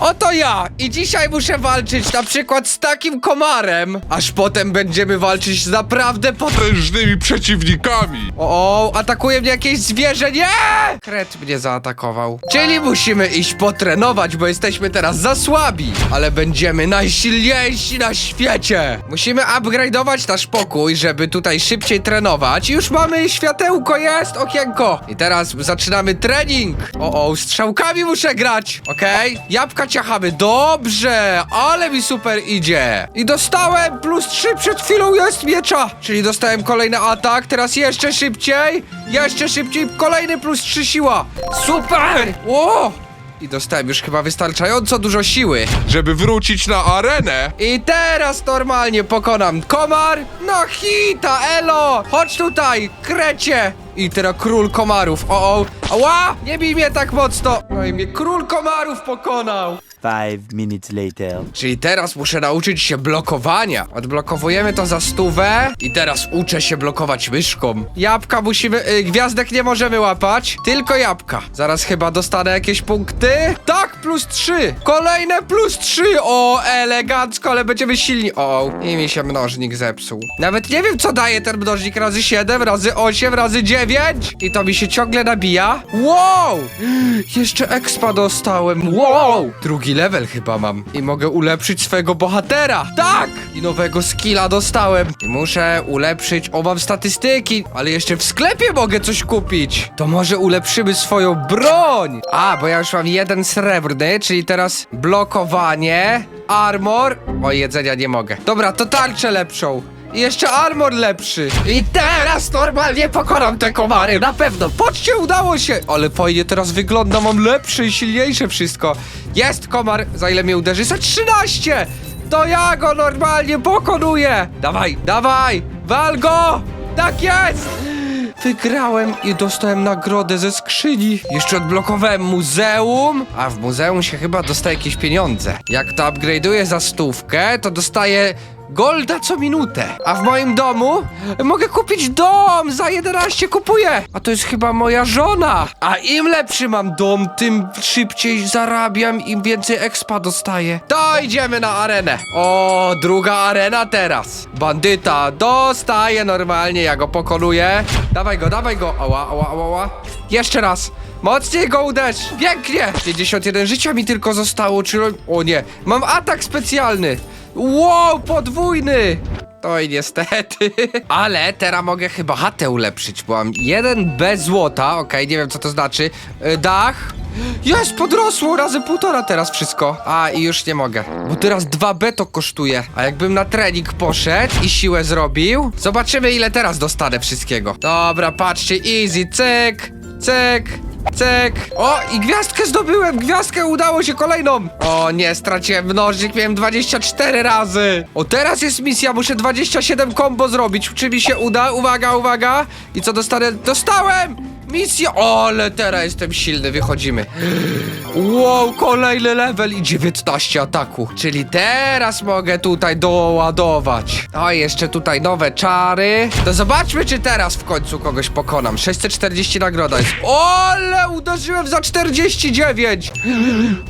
Oto ja i dzisiaj muszę walczyć na przykład z takim komarem, aż potem będziemy walczyć z naprawdę Potężnymi przeciwnikami. O, o, atakuje mnie jakieś zwierzę, nie! Kret mnie zaatakował. Czyli musimy iść potrenować, bo jesteśmy teraz za słabi, ale będziemy najsilniejsi na świecie. Musimy upgrade'ować nasz pokój, żeby tutaj szybciej trenować. Już mamy światełko, jest okienko. I teraz zaczynamy trening. O, o, strzałkami muszę grać, okej? Jabłka ciachamy, dobrze, ale mi super idzie. I dostałem plus 3 przed chwilą jest miecza, czyli dostałem kolejny atak, teraz jeszcze szybciej, jeszcze szybciej, kolejny plus 3 siła. Super! Ło! I dostałem już chyba wystarczająco dużo siły. Żeby wrócić na arenę, I teraz normalnie pokonam komar. No hita, elo! Chodź tutaj, krecie! I teraz król komarów. O, o, ała! Nie bij mnie tak mocno! No i mnie król komarów pokonał. Five minutes later. Czyli teraz muszę nauczyć się blokowania. Odblokowujemy to za stówę i teraz uczę się blokować myszką. Jabłka musimy, y, gwiazdek nie możemy łapać, tylko jabłka. Zaraz chyba dostanę jakieś punkty. Tak, plus trzy. Kolejne plus trzy. O, elegancko, ale będziemy silni. O, i mi się mnożnik zepsuł. Nawet nie wiem, co daje ten mnożnik razy 7, razy 8, razy 9. I to mi się ciągle nabija. Wow! Jeszcze expa dostałem. Wow! Drugi level chyba mam. I mogę ulepszyć swojego bohatera. Tak! I nowego skilla dostałem. I muszę ulepszyć. O, statystyki. Ale jeszcze w sklepie mogę coś kupić. To może ulepszymy swoją broń. A, bo ja już mam jeden srebrny, czyli teraz blokowanie, armor. O, jedzenia nie mogę. Dobra, to tarczę lepszą. I jeszcze armor lepszy. I teraz normalnie pokonam te komary, na pewno. Patrzcie, udało się. Ale fajnie teraz wygląda, mam lepsze i silniejsze wszystko. Jest komar, za ile mnie uderzy? Za 13! To ja go normalnie pokonuję. Dawaj, dawaj, wal go! Tak jest! Wygrałem i dostałem nagrodę ze skrzyni. Jeszcze odblokowałem muzeum, a w muzeum się chyba dostaje jakieś pieniądze. Jak to upgrade'uję za stówkę, to dostaję golda co minutę. A w moim domu mogę kupić dom, za 11 kupuję. A to jest chyba moja żona. A im lepszy mam dom, tym szybciej zarabiam, im więcej expa dostaję. To idziemy na arenę. O, druga arena teraz. Bandyta dostaje normalnie, ja go pokonuję. Dawaj go, dawaj go. Ała, ała, ała, ała. Jeszcze raz. Mocniej go uderz! Pięknie! 51 życia mi tylko zostało, czy... O nie, mam atak specjalny! Wow, podwójny! I niestety. Ale teraz mogę chyba chatę ulepszyć, bo mam jeden bez złota, okej, nie wiem co to znaczy. Y, Dach. Jest, podrosło razy półtora teraz wszystko. A, i już nie mogę, bo teraz 2B to kosztuje. A jakbym na trening poszedł i siłę zrobił, zobaczymy ile teraz dostanę wszystkiego. Dobra, patrzcie, easy, cyk, cyk, Cyk. O, i gwiazdkę zdobyłem! Gwiazdkę udało się kolejną! O nie, straciłem mnożnik, miałem 24 razy! O, teraz jest misja, muszę 27 combo zrobić. Czy mi się uda? Uwaga, uwaga! I co dostanę? Dostałem! Misja! Ale teraz jestem silny, wychodzimy. Wow, kolejny level i 19 ataku. Czyli teraz mogę tutaj doładować. O, jeszcze tutaj nowe czary. To zobaczmy, czy teraz w końcu kogoś pokonam. 640 nagroda jest. O, ale uderzyłem za 49.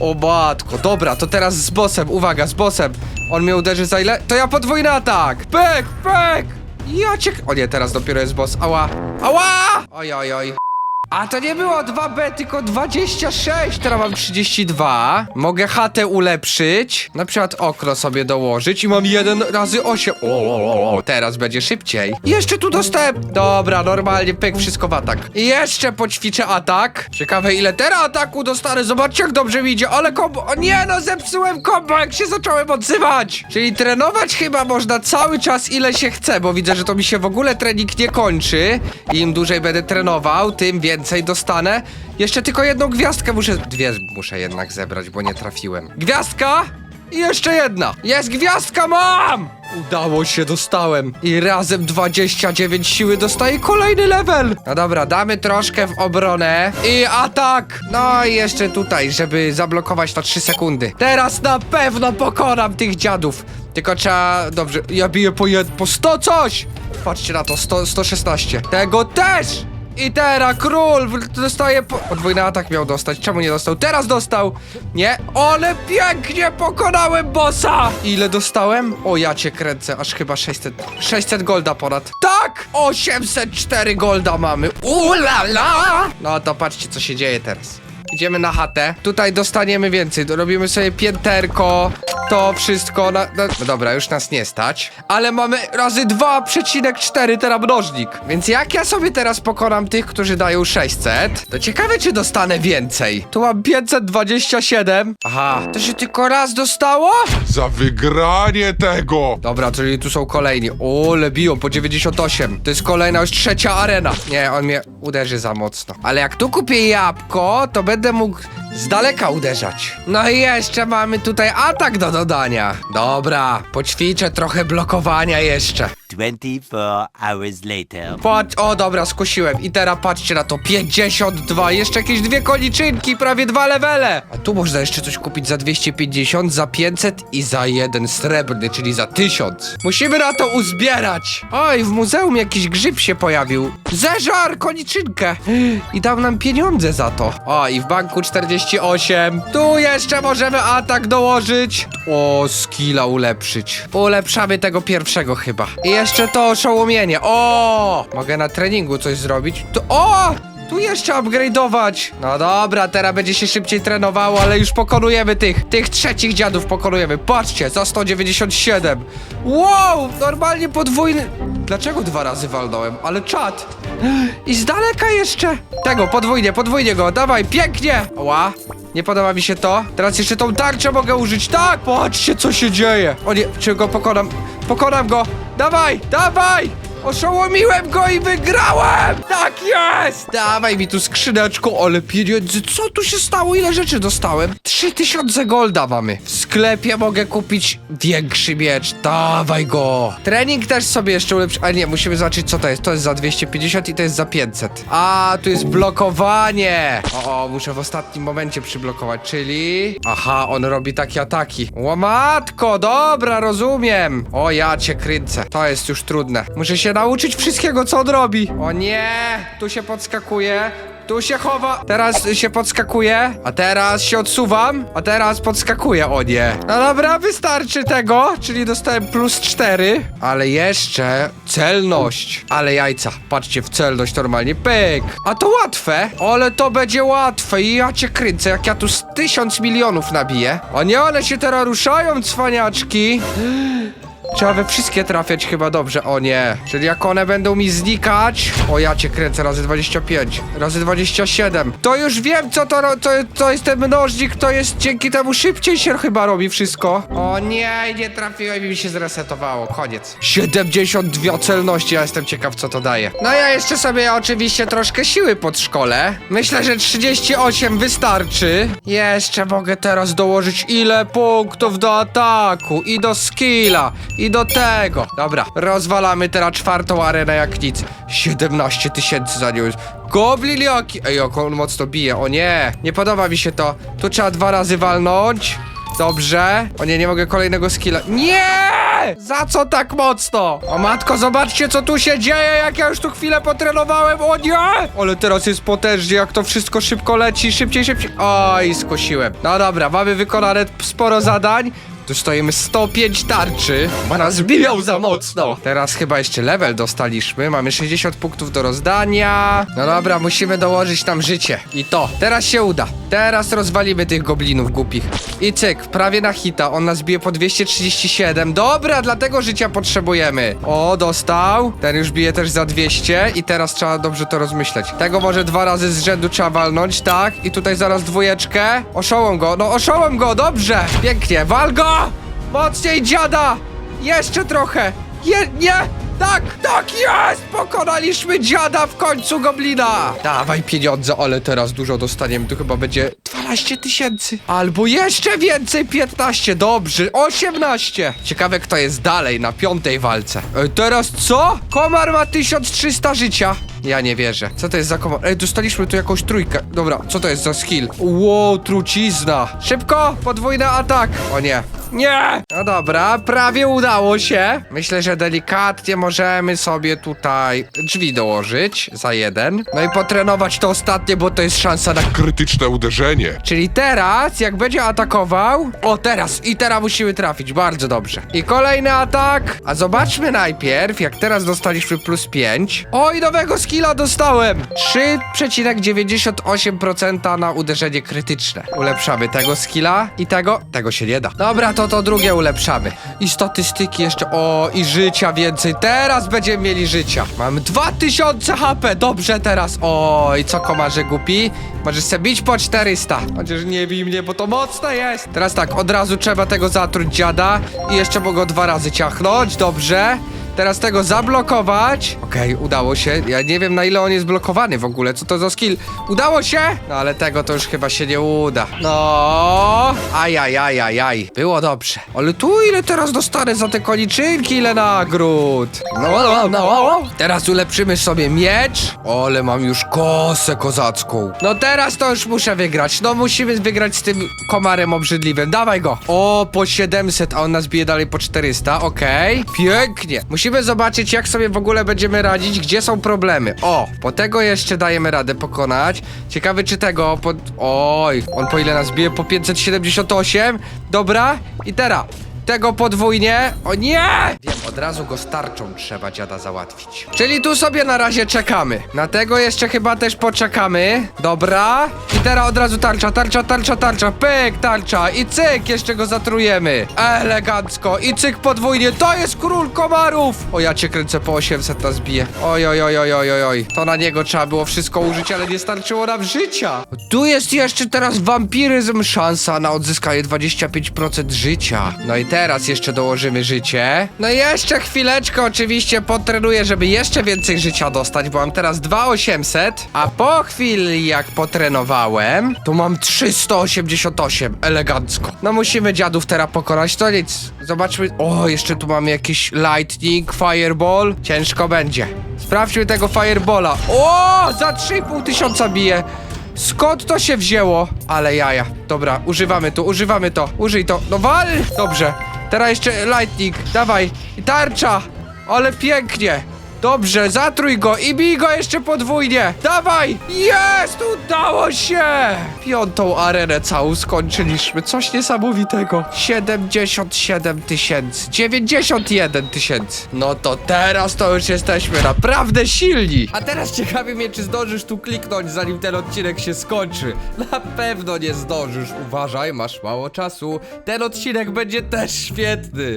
O matko, dobra, to teraz z bossem. Uwaga, z bossem. On mnie uderzy za ile? To ja podwójny atak. Pek, pek. Ja cię... O nie, teraz dopiero jest boss. Ała. Ała! Oj, oj, oj. A to nie było 2B, tylko 26. Teraz mam 32. Mogę chatę ulepszyć. Na przykład okno sobie dołożyć i mam 1 razy 8. O, o, o, teraz będzie szybciej. Jeszcze tu dostałem. Dobra, normalnie pyk, wszystko w atak. I jeszcze poćwiczę atak. Ciekawe ile teraz ataku dostanę. Zobaczcie jak dobrze mi idzie. Ale kombo. O nie, no zepsułem kombo, jak się zacząłem odzywać. Czyli trenować chyba można cały czas ile się chce, bo widzę, że to mi się w ogóle trening nie kończy. Im dłużej będę trenował, tym więcej dostanę. Jeszcze tylko jedną gwiazdkę muszę... Dwie muszę jednak zebrać, bo nie trafiłem. Gwiazdka! I jeszcze jedna. Jest gwiazdka, mam! Udało się, dostałem. I razem 29 siły dostaję kolejny level. No dobra, damy troszkę w obronę. I atak! No i jeszcze tutaj, żeby zablokować na 3 sekundy. Teraz na pewno pokonam tych dziadów. Tylko trzeba... Dobrze, ja biję po, jed... po 100 coś! Patrzcie na to, 100, 116. Tego też! I teraz król dostaje po... Podwójny atak miał dostać, czemu nie dostał? Teraz dostał! Nie, ale pięknie pokonałem bossa! Ile dostałem? O, ja cię kręcę, aż chyba 600... 600 golda ponad. Tak! 804 golda mamy. Ulala! No to patrzcie, co się dzieje teraz. Idziemy na chatę. Tutaj dostaniemy więcej. Robimy sobie pięterko. To wszystko na, na... No dobra, już nas nie stać. Ale mamy razy 2,4 teraz mnożnik. Więc jak ja sobie teraz pokonam tych, którzy dają 600, to ciekawe, czy dostanę więcej. Tu mam 527. Aha, to się tylko raz dostało? Za wygranie tego! Dobra, czyli tu są kolejni. O, biją po 98. To jest kolejna już trzecia arena. Nie, on mnie uderzy za mocno. Ale jak tu kupię jabłko, to będę mógł z daleka uderzać. No i jeszcze mamy tutaj atak do dodania. Dobra, poćwiczę trochę blokowania jeszcze. 24 hours later. Patrz, o dobra, skusiłem. I teraz patrzcie na to, 52, jeszcze jakieś dwie koliczynki, prawie dwa levele. A tu można jeszcze coś kupić za 250, za 500 i za jeden srebrny, czyli za 1000. Musimy na to uzbierać. Oj, w muzeum jakiś grzyb się pojawił. Zeżar koliczynkę. I dał nam pieniądze za to. O, i w banku 48. Tu jeszcze możemy atak dołożyć. O, skilla ulepszyć. Ulepszamy tego pierwszego chyba. I jeszcze to oszołomienie. O! Mogę na treningu coś zrobić. Tu, o! Tu jeszcze upgrade'ować. No dobra, teraz będzie się szybciej trenowało, ale już pokonujemy tych. Tych trzecich dziadów pokonujemy. Patrzcie, za 197. Wow! Normalnie podwójny. Dlaczego dwa razy walnąłem? Ale czad. I z daleka jeszcze. Tego, podwójnie, podwójnie go. Dawaj, pięknie. Ła. Nie podoba mi się to. Teraz jeszcze tą tarczę mogę użyć. Tak! Patrzcie, co się dzieje. O nie, czy go pokonam? Pokonam go. Dawaj, dawaj! Oszołomiłem go i wygrałem! Tak jest! Dawaj mi tu skrzyneczką, ale pieniędzy, co tu się stało? Ile rzeczy dostałem? 3000 golda mamy. W sklepie mogę kupić większy miecz. Dawaj go! Trening też sobie jeszcze ulepszy... A nie, musimy zobaczyć co to jest. To jest za 250 i to jest za 500. A, tu jest blokowanie! O, o muszę w ostatnim momencie przyblokować, czyli... Aha, on robi takie ataki. Łamatko, dobra, rozumiem. O, ja cię kręcę. To jest już trudne. Muszę się nauczyć wszystkiego, co on robi. O nie, tu się podskakuje. Tu się chowa, teraz się podskakuje, a teraz się odsuwam, a teraz podskakuje, o nie. No dobra, wystarczy tego, czyli dostałem plus 4, ale jeszcze celność. Ale jajca, patrzcie, w celność normalnie, pyk. A to łatwe, ale to będzie łatwe i ja cię kręcę, jak ja tu z tysiąc milionów nabiję. O nie, one się teraz ruszają, cwaniaczki. Trzeba we wszystkie trafiać chyba dobrze, o nie. Czyli jak one będą mi znikać... O, ja cię kręcę, razy 25, razy 27. To już wiem, co to, to, to jest ten mnożnik, to jest dzięki temu szybciej się chyba robi wszystko. O nie, nie trafiłem i mi się zresetowało, koniec. 72 celności, ja jestem ciekaw, co to daje. No ja jeszcze sobie oczywiście troszkę siły podszkolę. Myślę, że 38 wystarczy. Jeszcze mogę teraz dołożyć ile punktów do ataku i do skilla i do tego. Dobra, rozwalamy teraz czwartą arenę jak nic. 17 tysięcy za nią jest. Goblin? Ej, jak on mocno bije. O nie, nie podoba mi się to. Tu trzeba dwa razy walnąć. Dobrze. O nie, nie mogę kolejnego skilla. Nie! Za co tak mocno? O matko, zobaczcie co tu się dzieje, jak ja już tu chwilę potrenowałem. O nie! Ale teraz jest potężnie, jak to wszystko szybko leci. Szybciej, szybciej. Oj, skosiłem. No dobra, mamy wykonane sporo zadań. Stoimy 105 tarczy. Bo nas biją za mocno. Teraz chyba jeszcze level dostaliśmy. Mamy 60 punktów do rozdania. No dobra, musimy dołożyć nam życie. I to. Teraz się uda. Teraz rozwalimy tych goblinów głupich. I cyk, prawie na hita. On nas bije po 237. Dobra, dlatego życia potrzebujemy. O, dostał. Ten już bije też za 200. I teraz trzeba dobrze to rozmyśleć. Tego może dwa razy z rzędu trzeba walnąć, tak? I tutaj zaraz dwójeczkę. Oszołem go. No, oszołem go, dobrze. Pięknie. Wal go! Mocniej dziada! Jeszcze trochę! Je, nie! Tak, tak jest! Pokonaliśmy dziada w końcu goblina! Dawaj pieniądze, ale teraz dużo dostaniemy. Tu chyba będzie 12 tysięcy. Albo jeszcze więcej, 15. Dobrze, 18. Ciekawe, kto jest dalej na piątej walce. E, teraz co? Komar ma 1300 życia. Ja nie wierzę. Co to jest za komar? Ej, dostaliśmy tu jakąś trójkę. Dobra, co to jest za skill? Wow, trucizna. Szybko, podwójny atak. O nie, Nie! No dobra, prawie udało się. Myślę, że delikatnie możemy sobie tutaj drzwi dołożyć za jeden. No i potrenować to ostatnie, bo to jest szansa na Krytyczne uderzenie. Czyli teraz, jak będzie atakował. O, teraz i teraz musimy trafić. Bardzo dobrze. I kolejny atak. A zobaczmy najpierw, jak teraz dostaliśmy plus 5. O, i nowego skilla dostałem. 3,98% na uderzenie krytyczne. Ulepszamy tego skilla i tego. Tego się nie da. Dobra, to to drugie ulepszamy. I statystyki jeszcze. O, i życia więcej. Teraz będziemy mieli życia. Mamy 2000 HP. Dobrze teraz. O, i co komarze głupi? Możesz se bić po 400. Chociaż nie bij mnie, bo to mocne jest. Teraz tak, od razu trzeba tego zatruć dziada. I jeszcze mogę dwa razy ciachnąć. Dobrze. Teraz tego zablokować. Okej, udało się. Ja nie wiem na ile on jest blokowany w ogóle. Co to za skill? Udało się? No ale tego to już chyba się nie uda. No. Ajajajajaj. Było dobrze. Ale tu ile teraz dostanę za te koniczynki? Ile nagród? No, no, no. Teraz ulepszymy sobie miecz. Ale mam już kosę kozacką. No teraz to już muszę wygrać. No musimy wygrać z tym komarem obrzydliwym. Dawaj go. O, po 700, a on nas bije dalej po 400. Okej. Pięknie. Musimy zobaczyć, jak sobie w ogóle będziemy radzić, gdzie są problemy. O, po tego jeszcze dajemy radę pokonać. Ciekawy, czy tego. Oj, on po ile nas bije? Po 578. Dobra. I teraz. Tego podwójnie. O nie! Od razu go starczą trzeba dziada załatwić. Czyli tu sobie na razie czekamy. Na tego jeszcze chyba też poczekamy. Dobra. I teraz od razu tarcza, tarcza, tarcza, tarcza. Pyk, tarcza. I cyk, jeszcze go zatrujemy. Elegancko. I cyk podwójnie. To jest król komarów. O, ja cię kręcę po 800 nas bije. Oj, oj, oj, oj, oj, oj. To na niego trzeba było wszystko użyć, ale nie starczyło nam życia. Tu jest jeszcze teraz wampiryzm. Szansa na odzyskanie 25% życia. No i teraz jeszcze dołożymy życie. No i jeszcze chwileczkę oczywiście potrenuję, żeby jeszcze więcej życia dostać, bo mam teraz 2800. A po chwili jak potrenowałem, to mam 388. Elegancko. No musimy dziadów teraz pokonać, to nic. Zobaczmy. O, jeszcze tu mamy jakiś lightning, fireball. Ciężko będzie. Sprawdźmy tego firebola. O, za 3,5 tysiąca bije. Skąd to się wzięło? Ale jaja. Dobra, używamy to, używamy to. Użyj to. No wal! Dobrze. Teraz jeszcze lightning. Dawaj. Tarcza. Ale pięknie. Dobrze, zatrój go i bij go jeszcze podwójnie. Dawaj! Jest! Udało się! Piątą arenę całą skończyliśmy. Coś niesamowitego. 77 tysięcy. 91 tysięcy. No to teraz to już jesteśmy naprawdę silni. A teraz ciekawi mnie, czy zdążysz tu kliknąć, zanim ten odcinek się skończy. Na pewno nie zdążysz. Uważaj, masz mało czasu. Ten odcinek będzie też świetny.